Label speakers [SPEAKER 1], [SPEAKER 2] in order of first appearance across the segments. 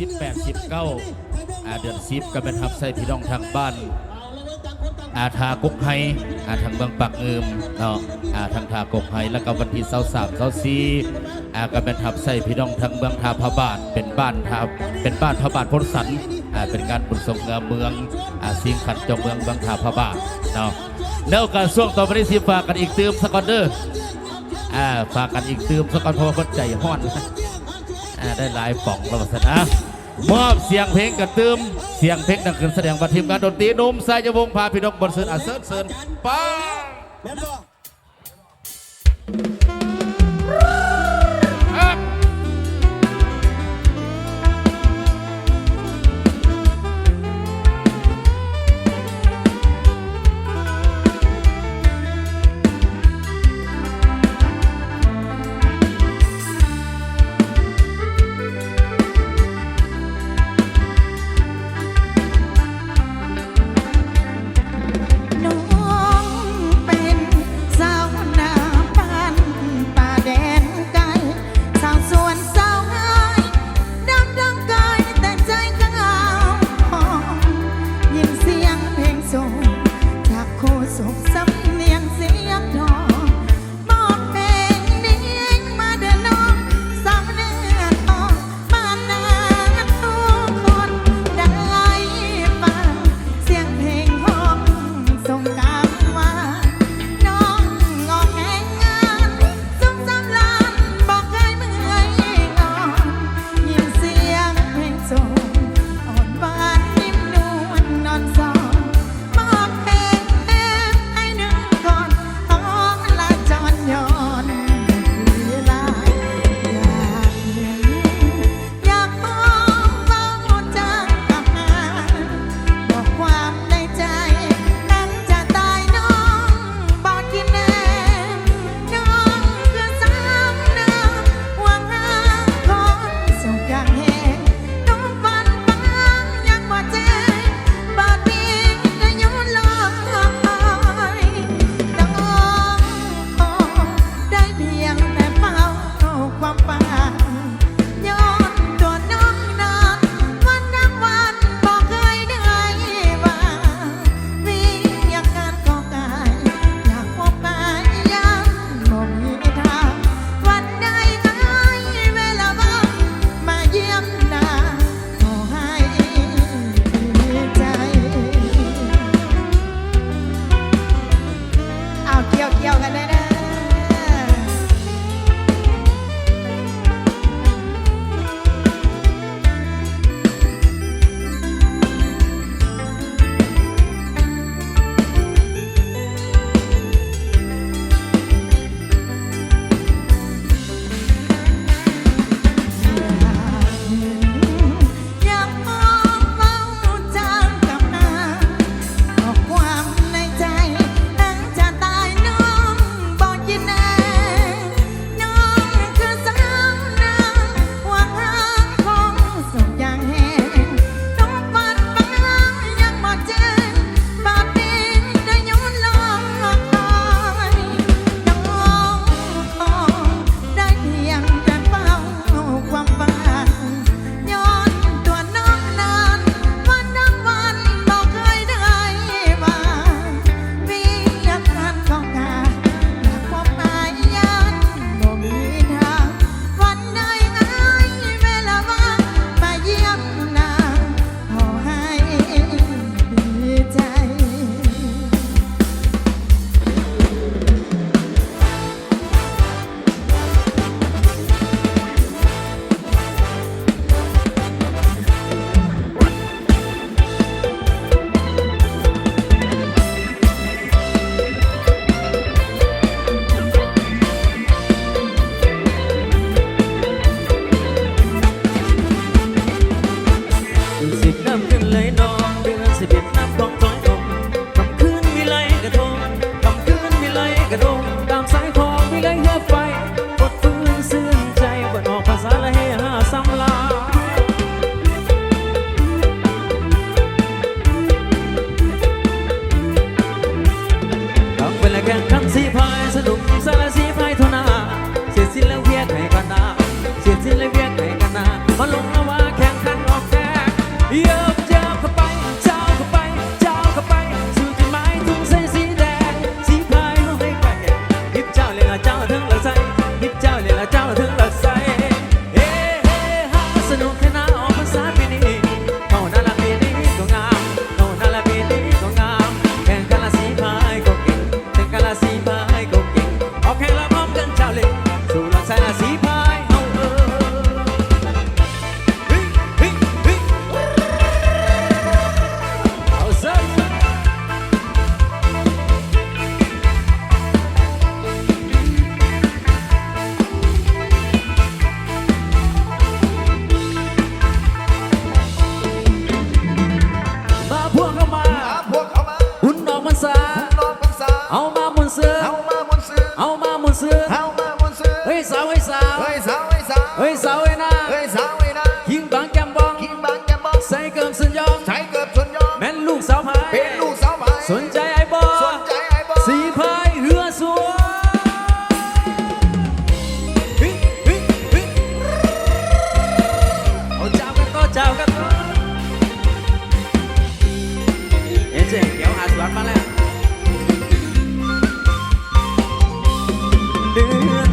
[SPEAKER 1] สิบแปดสิบเก้าอาเดือนสิบก็เป็นทับใส่พี่น้องทางบ้าน อาทากุกไฮอาทางบางปักเอิมเนาะอาทางทากุกไฮแล้วก็วันที่เสาสามเสาสี่อาก็เป็นทับใส่พี่น้องทางเมืองทาพะบาทเป็นบ้านทับเป็นบ้านพระบาทพลสันอาเป็นการบุญส่งเงาเมืองอาสิงขัดจอมเมืองบางทาพะบาทเนาะแล้วการส่วงต่อไปนี้สิฝากกันอีกเติมสกอนเดอร์อ่าฝากกันอีกเติมสกอนเพราะว่าใจห้อนอาได้ลายป่องเราสนะ มอบเสียงเพลงกระตืมเสียงเพลงดังขึ้นแสดงว่าทีมงานดนตรีนุ่มสายจะวงพาพี่น้องบนเสื่อ
[SPEAKER 2] อาเสิร์เสิร์น
[SPEAKER 3] ป้า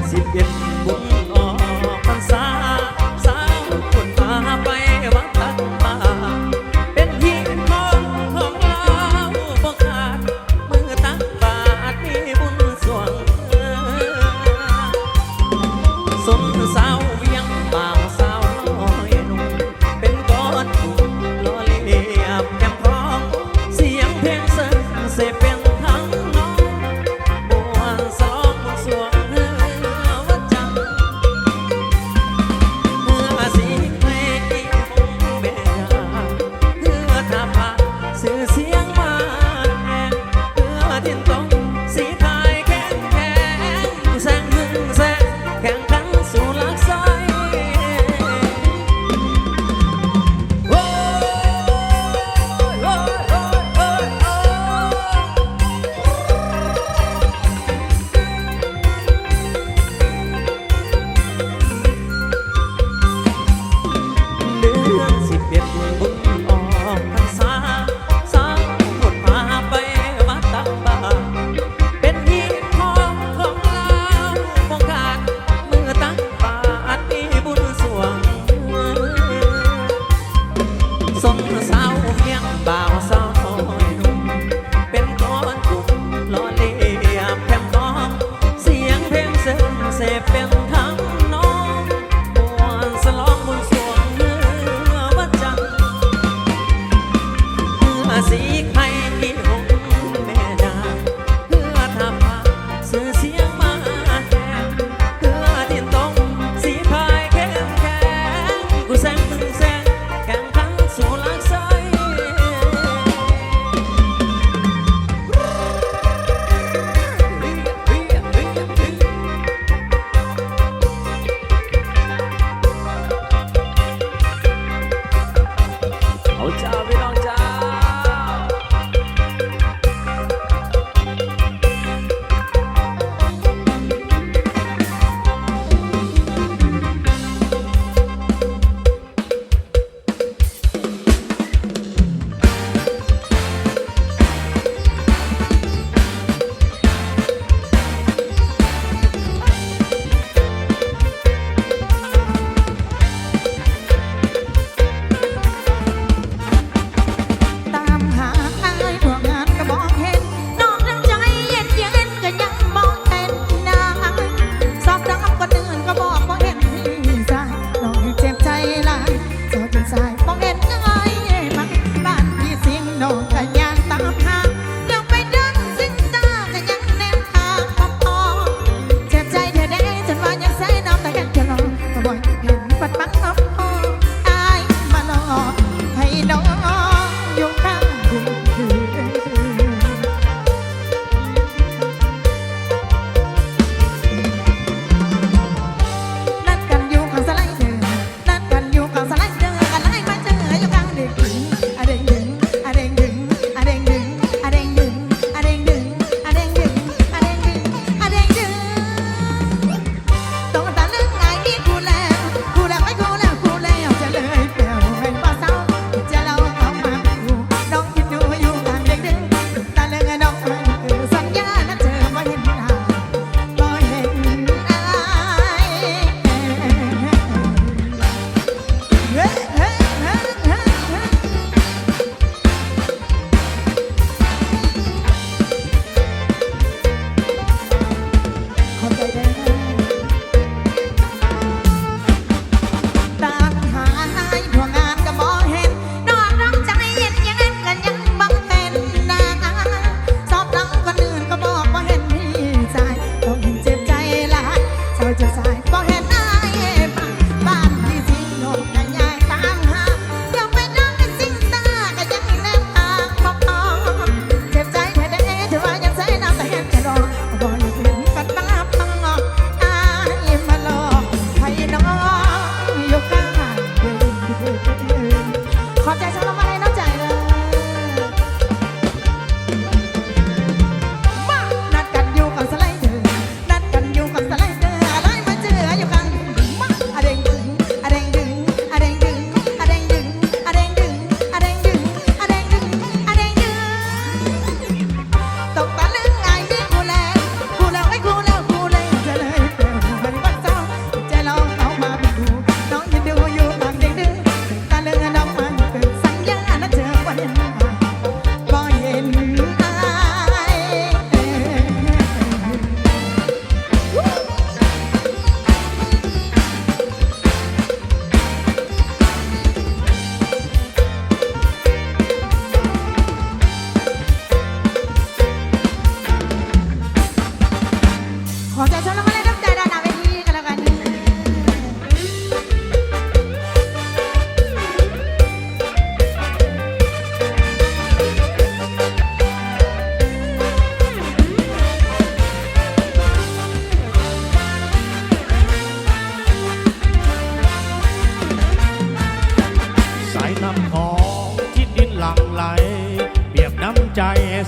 [SPEAKER 4] 11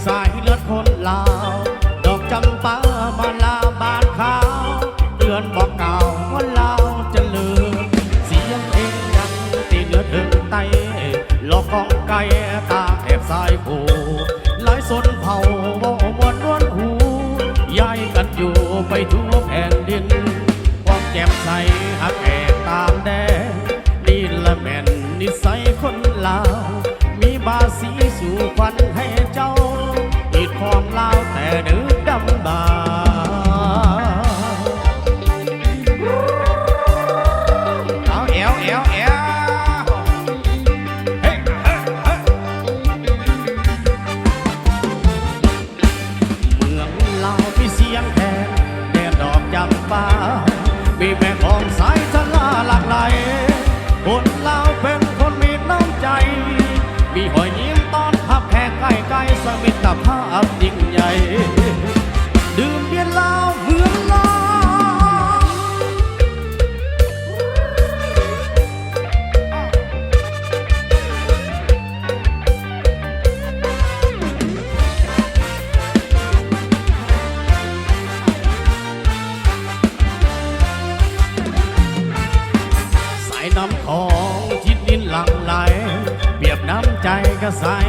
[SPEAKER 4] ส ดำ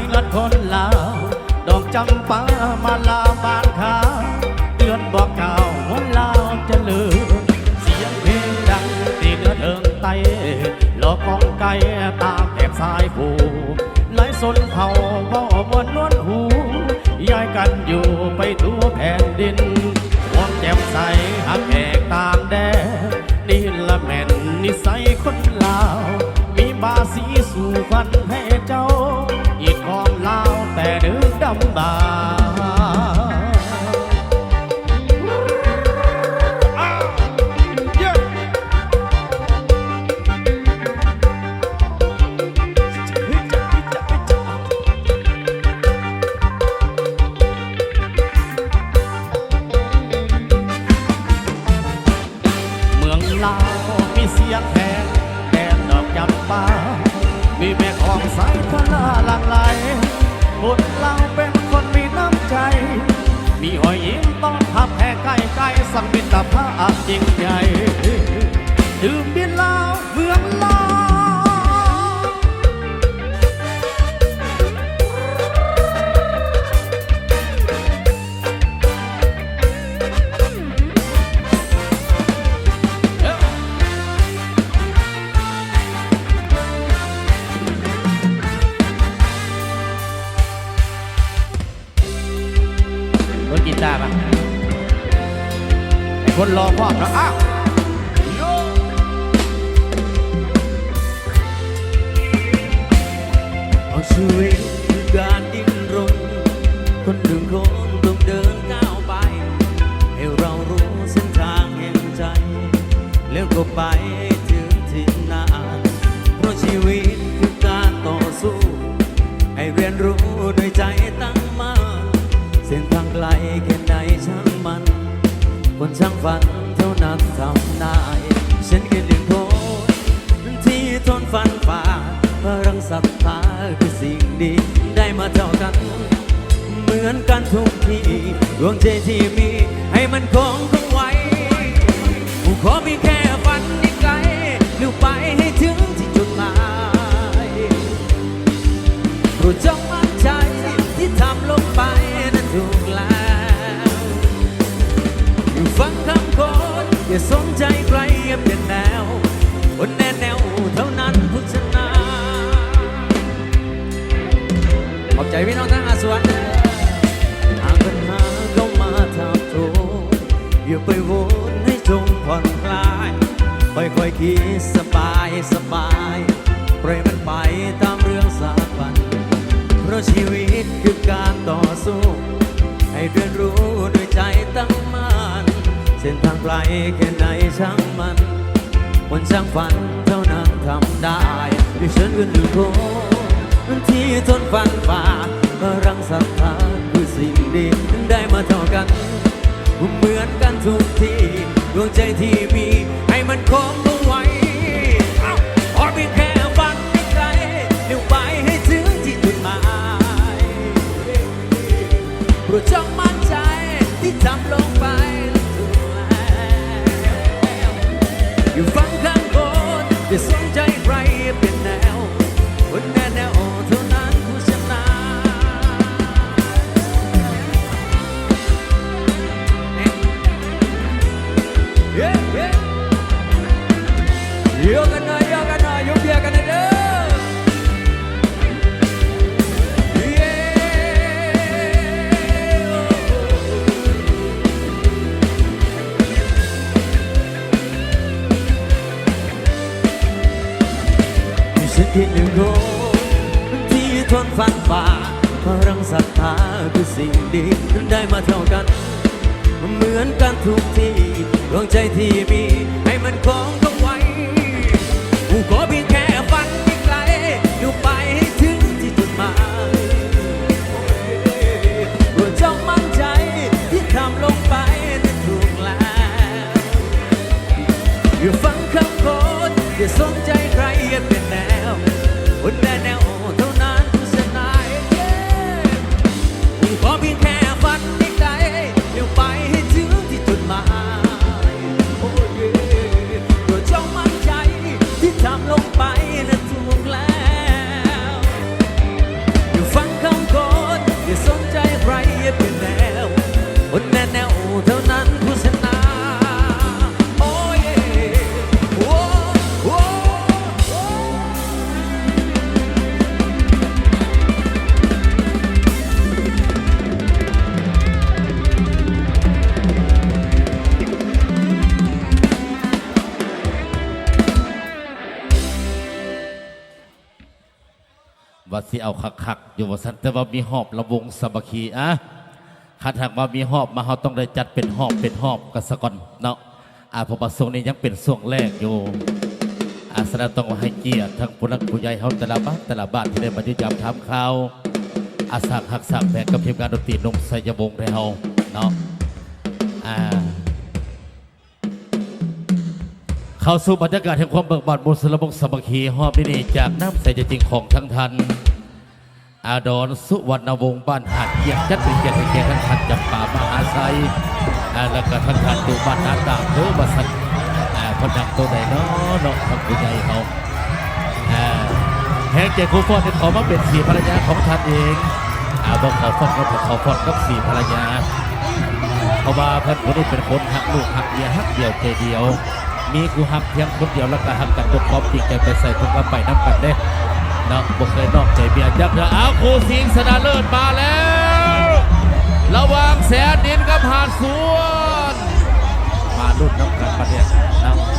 [SPEAKER 4] ล้ใกล้สังมิตรภาพยิ่งใหญ่ ดวง
[SPEAKER 5] ใจที่มีให้มันคงคงไว้ผู้ขอมีแค่ฝันที่ไกลเลี้ยวไปให้ถึงที่จุดหมายโปรดจงมั่นใจที่ทำลงไปนั้นถูกแล้วอยู่ฟังคำคนอย่าสนใจใครอย่าเปลี่ยนแนวคนแน่แนวเท่านั้นผู้ชนะขอบใจพี่น้องทั้งอาสวนห อย่าไปวนให้จงผ่อนคลาย ค่อยๆคิดสบายสบายปล่อยมันไปตามเรื่องสาบันเพราะชีวิตคือการต่อสู้ ให้เรียนรู้ด้วยใจตั้งมั่นเส้นทางไกลแค่ไหนช่างมันคนช่างฝันเท่านั้นทำได้ด้วยฉันก็หนึ่งคนที่ทนฟันฝ่าพลังศรัทธาคือสิ่งดีได้มาเท่ากัน เหมือนกันทุกทีดวงใจที่มีให้มันคงเอาไว้ขอเพียงแค่วันให้ไเลี้ยวไปให้ถึงที่จุดหมายโปรดจงมั่นใจที่ทำลงไปแล้วถูกอยู่ฟังข้างบนแต่สนใจ ฟันฝ่าพลังศรัทธาคือสิ่งดีได้มาเท่ากัน เหมือนกันทุกที่ดวงใจที่มีให้มันคงต้องไว้กูขอเพียงแค่ฝันไม่ไกล อยู่ไปให้ถึงที่จุดหมายโปรดจงมั่นใจที่ทำลงไปนั้นถูกแล้ว อย่าฟังคำโกดอย่าสน เอาคัก
[SPEAKER 1] ๆอยู่ว่าสันแต่ว่ามีหอบระวงสามัคคีอะคันหากว่ามีหอบมาเขาต้องได้จัดเป็นหอบเป็นหอบกันสะก่อนเนาะอาพระประสงค์นี้ยังเป็นส่วงแรกอยู่อาสนะต้องให้เกียรติทั้งผู้นักผู้ใหญ่เขาแต่ละบ้านแต่ละบ้านที่ได้มาที่จำทำข่าวอาสักหักสักแบกกับทีมงานดนตรีนงไสยวงศ์เราเนาะอ่าเข้าสู่บรรยากาศแห่งความเบิกบานบุษระบงสมัคคีหอบดินีจากน้ำใสจจริงของทั้งทัน อาดอนสุวรรณวงศ์บ้านหาดเกียรติจัดเป็นเกียรติให้แก่ทั้งทันจำป่ามหาไซแล้วก็ทั้งทันดูบ้านนาต่างเด้อบัสันอ่าพนังตัวใดเนาะเนาะทำผู้ใหญ่เขาแห่งใจครูฟอนที่ขอมาเป็นสีภรรยาของท่านเองอาบอกขอฟอนก็ขอฟอนกับสีภรรยาเพราะว่าเพิ่นคนนี้เป็นคนหักลูกหักเมียหักเดียวใจเดียว มีกูหักเพียงคนเดียวแล้วก็หักกันยกความจริงใจไปใส่ทุกกระไปน้ำกันเด้ เนาะบ่เคยนอกใจเมียจักเถอะเอาครูสิงสนาเลิศมาแล้ว ระวังแสนดินกับหาดสวน มาลุ่นน้ำกันประเดี๋ยวนะ